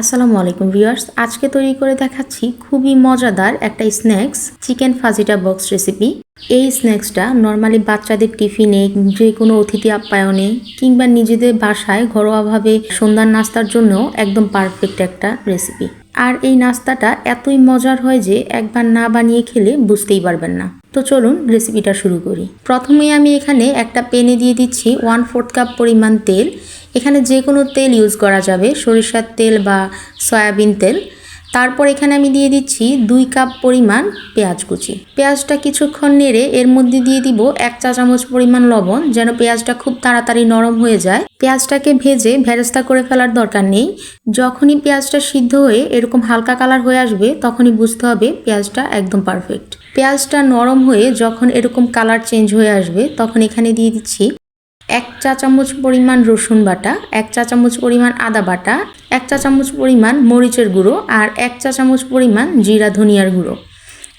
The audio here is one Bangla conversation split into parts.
আসসালামু আলাইকুম ভিউয়ার্স, আজকে তৈরি করে দেখাচ্ছি খুবই মজাদার একটা snacks, chicken fajita box recipe. এই স্ন্যাক্সটা নর্মালি বাচ্চাদের টিফিনে যে কোনো অতিথি আপ্যায়নে কিংবা নিজেদের বাসায় ঘরোয়াভাবে সন্ধ্যার নাস্তার জন্য একদম পারফেক্ট একটা রেসিপি আর এই নাস্তাটা এতই মজার হয় যে একবার না বানিয়ে খেলে বুঝতেই পারবেন না। তো চলুন রেসিপিটা শুরু করি। প্রথমে আমি এখানে একটা পেনে দিয়ে দিচ্ছি ওয়ান ফোর্থ কাপ পরিমাণ তেল। এখানে যে কোনো তেল ইউজ করা যাবে, সরিষার তেল বা সয়াবিন তেল। তারপর এখানে আমি দিয়ে দিচ্ছি দুই কাপ পরিমাণ পেঁয়াজ কুচি। পেঁয়াজটা কিছুক্ষণ নেড়ে এর মধ্যে দিয়ে দিব এক চা চামচ পরিমাণ লবণ, যেন পেঁয়াজটা খুব তাড়াতাড়ি নরম হয়ে যায়। পেঁয়াজটাকে ভেজে ভেরেস্তা করে ফেলার দরকার নেই। যখনই পেঁয়াজটা সিদ্ধ হয়ে এরকম হালকা কালার হয়ে আসবে, তখনই বুঝতে হবে পেঁয়াজটা একদম পারফেক্ট পেঁয়াজটা নরম হয়ে যখন এরকম কালার চেঞ্জ হয়ে আসবে, তখন এখানে দিয়ে দিচ্ছি এক চা চামচ পরিমাণ রসুন বাটা, এক চা চামচ পরিমাণ আদা বাটা, এক চা চামচ পরিমাণ মরিচের গুঁড়ো আর এক চা চামচ পরিমাণ জিরা ধনিয়ার গুঁড়ো।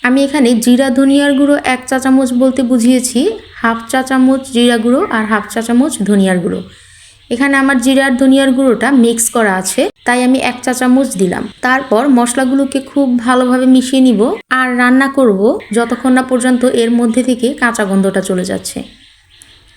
আমি এখানে জিরা ধনিয়ার গুঁড়ো এক চা চামচ বলতে বুঝিয়েছি, হাফ চা চামচ জিরা গুঁড়ো আর হাফ চা চামচ ধনিয়ার গুঁড়ো। এখানে আমার জিরার ধনিয়ার গুঁড়োটা মিক্স করা আছে, তাই আমি এক চা চামচ দিলাম। তারপর মশলাগুলোকে খুব ভালোভাবে মিশিয়ে নিব আর রান্না করব যতক্ষণ না পর্যন্ত এর মধ্যে থেকে কাঁচা গন্ধটা চলে যাচ্ছে।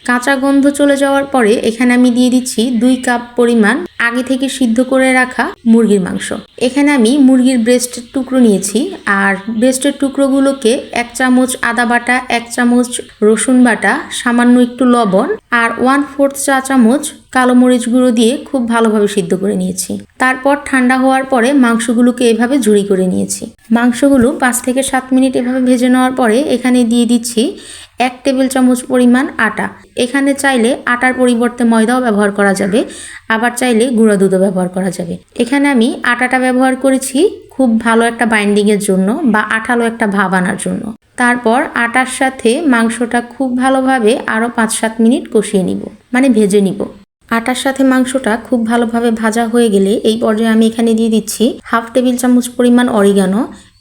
কাঁচা গন্ধ চলে যাওয়ার পরে এখানে আমি দিয়ে দিচ্ছি দুই কাপ পরিমাণ আগে থেকে সিদ্ধ করে রাখা মুরগির মাংস। এখানে আমি মুরগির ব্রেস্টের টুকরো নিয়েছি আর ব্রেস্টের টুকরোগুলোকে এক চামচ আদা বাটা, এক চামচ রসুন বাটা, সামান্য একটু লবণ আর ওয়ান ফোর্থ চা চামচ কালো মরিচ গুঁড়ো দিয়ে খুব ভালোভাবে সিদ্ধ করে নিয়েছি। তারপর ঠান্ডা হওয়ার পরে মাংসগুলোকে এভাবে ঝুড়ি করে নিয়েছি। মাংসগুলো পাঁচ থেকে সাত মিনিট এভাবে ভেজে নেওয়ার পরে এখানে দিয়ে দিচ্ছি এক টেবিল চামচ পরিমাণ আটা। এখানে চাইলে আটার পরিবর্তে ময়দাও ব্যবহার করা যাবে, আবার চাইলে গুঁড়া দুধও ব্যবহার করা যাবে। এখানে আমি আটাটা ব্যবহার করেছি খুব ভালো একটা বাইন্ডিংয়ের জন্য বা আঠালো একটা ভাব আনার জন্য। তারপর আটার সাথে মাংসটা খুব ভালোভাবে আরও পাঁচ সাত মিনিট কষিয়ে নিব মানে ভেজে নিব। আটার সাথে মাংসটা খুব ভালোভাবে ভাজা হয়ে গেলে এই পর্যায়ে আমি এখানে দিয়ে দিচ্ছি হাফ টেবিল চামচ পরিমাণ অরিগানো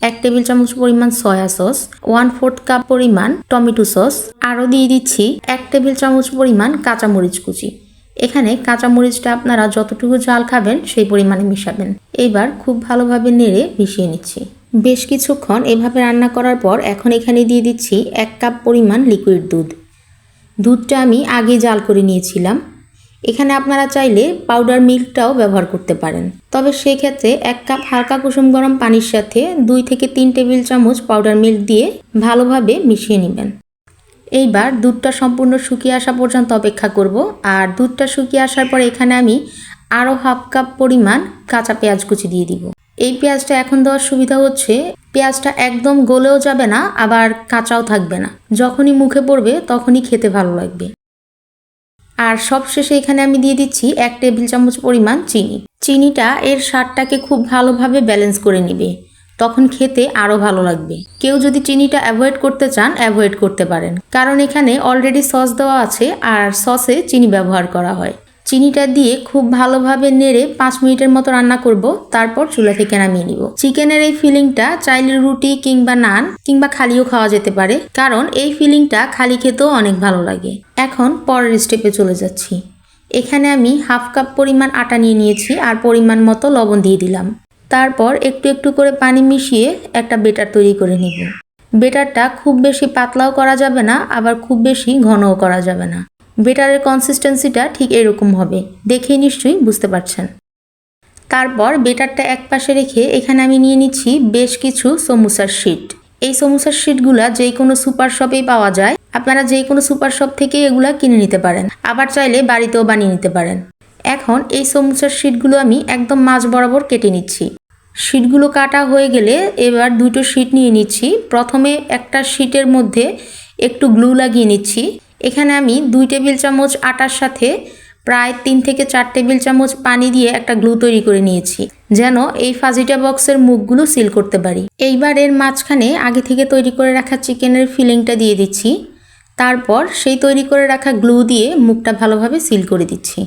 এক টেবিল চামচ পরিমাণ soya sauce one fourth cup পরিমাণ টমেটো সস, আরও দিয়ে দিচ্ছি এক টেবিল চামচ পরিমাণ কাঁচামরিচ কুচি। এখানে কাঁচামরিচটা আপনারা যতটুকু ঝাল খাবেন সেই পরিমাণে মিশাবেন। এবার খুব ভালোভাবে নেড়ে মিশিয়ে নিচ্ছি। বেশ কিছুক্ষণ এভাবে রান্না করার পর এখন এখানে দিয়ে দিচ্ছি এক কাপ পরিমাণ লিকুইড দুধ। দুধটা আমি আগে জাল করে নিয়েছিলাম। এখানে আপনারা চাইলে পাউডার মিল্কটাও ব্যবহার করতে পারেন। তবে সেক্ষেত্রে এক কাপ হালকা কুসুম গরম পানির সাথে দুই থেকে তিন টেবিল চামচ পাউডার মিল্ক দিয়ে ভালোভাবে মিশিয়ে নেবেন। এইবার দুধটা সম্পূর্ণ শুকিয়ে আসা পর্যন্ত অপেক্ষা করব। আর দুধটা শুকিয়ে আসার পর এখানে আমি আরও হাফ কাপ পরিমাণ কাঁচা পেঁয়াজ কুচি দিয়ে দিব। এই পেঁয়াজটা এখন দেওয়ার সুবিধা হচ্ছে, পেঁয়াজটা একদম গলেও যাবে না, আবার কাঁচাও থাকবে না। যখনই মুখে পড়বে তখনই খেতে ভালো লাগবে। আর সবশেষে এখানে আমি দিয়ে দিচ্ছি এক টেবিল চামচ পরিমাণ চিনি। চিনিটা এর স্বাদটাকে খুব ভালোভাবে ব্যালেন্স করে নিবে। তখন খেতে আরও ভালো লাগবে। কেউ যদি চিনিটা অ্যাভয়েড করতে চান, অ্যাভয়েড করতে পারেন। কারণ এখানে অলরেডি সস দেওয়া আছে আর সসে চিনি ব্যবহার করা হয়। চিনিটা দিয়ে খুব ভালোভাবে নেড়ে পাঁচ মিনিটের মতো রান্না করব। তারপর চুলা থেকে নামিয়ে নিব। চিকেনের এই ফিলিংটা চাইলে রুটি কিংবা নান কিংবা খালিও খাওয়া যেতে পারে, কারণ এই ফিলিংটা খালি খেতেও অনেক ভালো লাগে। এখন পরের স্টেপে চলে যাচ্ছি। এখানে আমি হাফ কাপ পরিমাণ আটা নিয়ে নিয়েছি আর পরিমাণ মতো লবণ দিয়ে দিলাম। তারপর একটু একটু করে পানি মিশিয়ে একটা বেটার তৈরি করে নিব। বেটারটা খুব বেশি পাতলাও করা যাবে না, আবার খুব বেশি ঘনও করা যাবে না। বেটারের কনসিস্টেন্সিটা ঠিক এরকম হবে। দেখেই নিশ্চয়ই বুঝতে পারছেন। তারপর বেটারটা এক পাশে রেখে এখানে আমি নিয়ে নিচ্ছি বেশ কিছু সমুসার শিট এই সমুসার শিটগুলা যে কোনো সুপার শপেই পাওয়া যায়। আপনারা যে কোনো সুপার শপ থেকে এগুলা কিনে নিতে পারেন। আবার চাইলে বাড়িতেও বানিয়ে নিতে পারেন। এখন এই সমুসার শিটগুলো আমি একদম মাঝ বরাবর কেটে নিচ্ছি। শিটগুলো কাটা হয়ে গেলে এবার দুটো শিট নিয়ে নিচ্ছি। প্রথমে একটা শিটের মধ্যে একটু গ্লু লাগিয়ে নিচ্ছি। এখানে আমি দুই টেবিল চামচ আটার সাথে প্রায় তিন থেকে চার টেবিল চামচ পানি দিয়ে একটা গ্লু তৈরি করে নিয়েছি, যেন এই ফাজিটা বক্সের মুখগুলো সিল করতে পারি। এইবার এর মাঝখানে আগে থেকে তৈরি করে রাখা চিকেনের ফিলিংটা দিয়ে দিচ্ছি, তারপর সেই তৈরি করে রাখা গ্লু দিয়ে মুখটা ভালোভাবে সিল করে দিচ্ছি।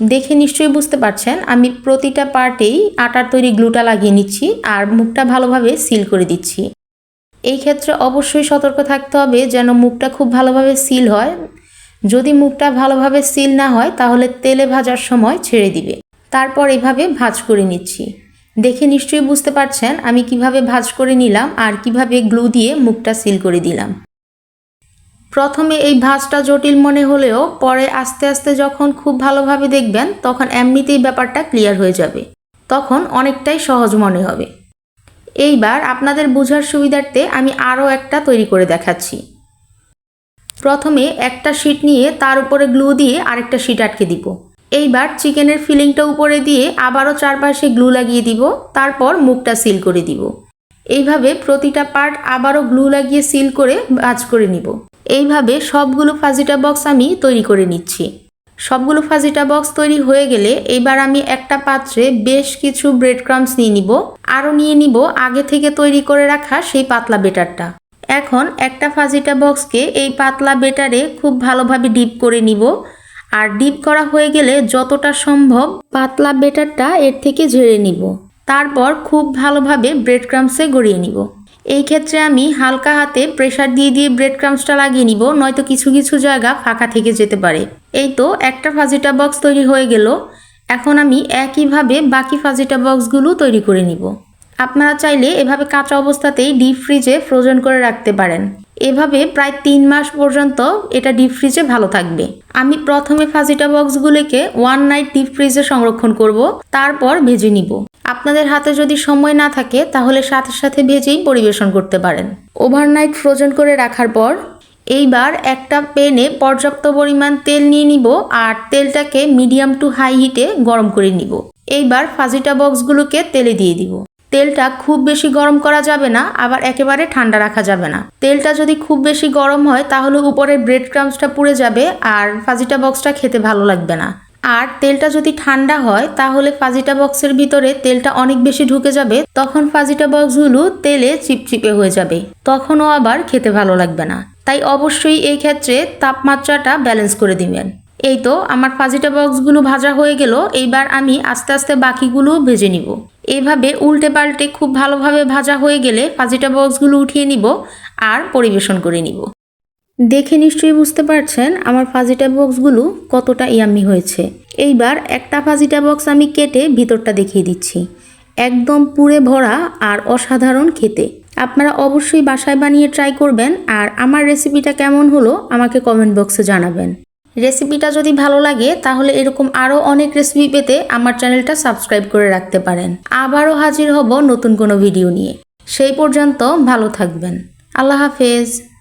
দেখে নিশ্চয়ই বুঝতে পারছেন, আমি প্রতিটা পার্টেই আটার তৈরি গ্লুটা লাগিয়ে নিচ্ছি আর মুখটা ভালোভাবে সিল করে দিচ্ছি। এই ক্ষেত্রে অবশ্যই সতর্ক থাকতে হবে যেন মুখটা খুব ভালোভাবে সিল হয়। যদি মুখটা ভালোভাবে সিল না হয়, তাহলে তেলে ভাজার সময় ছেড়ে দিবে। তারপর এভাবে ভাজ করে নিচ্ছি। দেখে নিশ্চয়ই বুঝতে পারছেন আমি কীভাবে ভাজ করে নিলাম আর কীভাবে গ্লু দিয়ে মুখটা সিল করে দিলাম। প্রথমে এই ভাঁজটা জটিল মনে হলেও পরে আস্তে আস্তে যখন খুব ভালোভাবে দেখবেন, তখন এমনিতেই ব্যাপারটা ক্লিয়ার হয়ে যাবে। তখন অনেকটাই সহজ মনে হবে। এইবার আপনাদের বোঝার সুবিধার্থে আমি আরও একটা তৈরি করে দেখাচ্ছি। প্রথমে একটা শিট নিয়ে তার উপরে গ্লু দিয়ে আরেকটা শিট আটকে দিব। এইবার চিকেনের ফিলিংটা উপরে দিয়ে আবারও চারপাশে গ্লু লাগিয়ে দিব, তারপর মুখটা সিল করে দিব। এইভাবে প্রতিটা পার্ট আবারও গ্লু লাগিয়ে সিল করে ভাজ করে নিব। এইভাবে সবগুলো ফাজিটা বক্স আমি তৈরি করে নিচ্ছি। সবগুলো ফাজিটা বক্স তৈরি হয়ে গেলে এবার আমি একটা পাত্রে বেশ কিছু ব্রেড ক্রামস নিয়ে নিব। আরও নিয়ে নিব আগে থেকে তৈরি করে রাখা সেই পাতলা বেটারটা। এখন একটা ফাজিটা বক্সকে এই পাতলা বেটারে খুব ভালোভাবে ডিপ করে নিব। আর ডিপ করা হয়ে গেলে যতটা সম্ভব পাতলা বেটারটা এর থেকে ঝেড়ে নিব। তারপর খুব ভালোভাবে ব্রেড ক্রামসে গড়িয়ে নিব। এই ক্ষেত্রে আমি হালকা হাতে প্রেশার দিয়ে দিয়ে ব্রেড ক্রামসটা লাগিয়ে নিব, নয়তো কিছু কিছু জায়গা ফাঁকা থেকে যেতে পারে। এই তো একটা ফাজিটা বক্স তৈরি হয়ে গেল। এখন আমি একইভাবে বাকি ফাজিটা বক্সগুলো তৈরি করে নিব। আপনারা চাইলে এভাবে কাঁচা অবস্থাতেই ডিপ ফ্রিজে ফ্রোজেন করে রাখতে পারেন। এভাবে প্রায় তিন মাস পর্যন্ত এটা ডিপ ফ্রিজে ভালো থাকবে। আমি প্রথমে ফাজিটা বক্সগুলোকে ওয়ান নাইট ডিপ ফ্রিজে সংরক্ষণ করব, তারপর ভেজে নিব। আপনাদের হাতে যদি সময় না থাকে, তাহলে সাথে সাথে ভেজেই পরিবেশন করতে পারেন। ওভারনাইট ফ্রোজেন করে রাখার পর, এইবার একটা প্যানে পর্যাপ্ত পরিমাণ তেল নিয়ে নিব আর তেলটাকে মিডিয়াম টু হাই হিটে গরম করে নিব। এইবার ফাজিটা বক্সগুলোকে তেলে দিয়ে দিব। তেলটা খুব বেশি গরম করা যাবে না, আবার একেবারে ঠান্ডা রাখা যাবে না। তেলটা যদি খুব বেশি গরম হয়, তাহলে উপরের ব্রেড ক্রামসটা পুড়ে যাবে আর ফাজিটা বক্সটা খেতে ভালো লাগবে না। আর তেলটা যদি ঠান্ডা হয়, তাহলে ফাজিটা বক্সের ভিতরে তেলটা অনেক বেশি ঢুকে যাবে, তখন ফাজিটা বক্সগুলো তেলে চিপচিপে হয়ে যাবে। তখনও আবার খেতে ভালো লাগবে না। তাই অবশ্যই এই ক্ষেত্রে তাপমাত্রাটা ব্যালেন্স করে দিবেন। এই তো আমার ফাজিটা বক্সগুলো ভাজা হয়ে গেল, এইবার আমি আস্তে আস্তে বাকিগুলো ভেজে নিব। এইভাবে উল্টে পাল্টে খুব ভালোভাবে ভাজা হয়ে গেলে ফাজিটা বক্সগুলো উঠিয়ে নিব আর পরিবেশন করে নিব। দেখে নিশ্চয়ই বুঝতে পারছেন আমার ফাজিটা বক্সগুলো কতটা ইয়াম্মি হয়েছে। এইবার একটা ফাজিটা বক্স আমি কেটে ভিতরটা দেখিয়ে দিচ্ছি। একদম পুরে ভরা আর অসাধারণ খেতে। আপনারা অবশ্যই বাসায় বানিয়ে ট্রাই করবেন আর আমার রেসিপিটা কেমন হলো আমাকে কমেন্ট বক্সে জানাবেন। রেসিপিটা যদি ভালো লাগে, তাহলে এরকম আরও অনেক রেসিপি পেতে আমার চ্যানেলটা সাবস্ক্রাইব করে রাখতে পারেন। আবারও হাজির হব নতুন কোনো ভিডিও নিয়ে। সেই পর্যন্ত ভালো থাকবেন। আল্লাহ হাফেজ।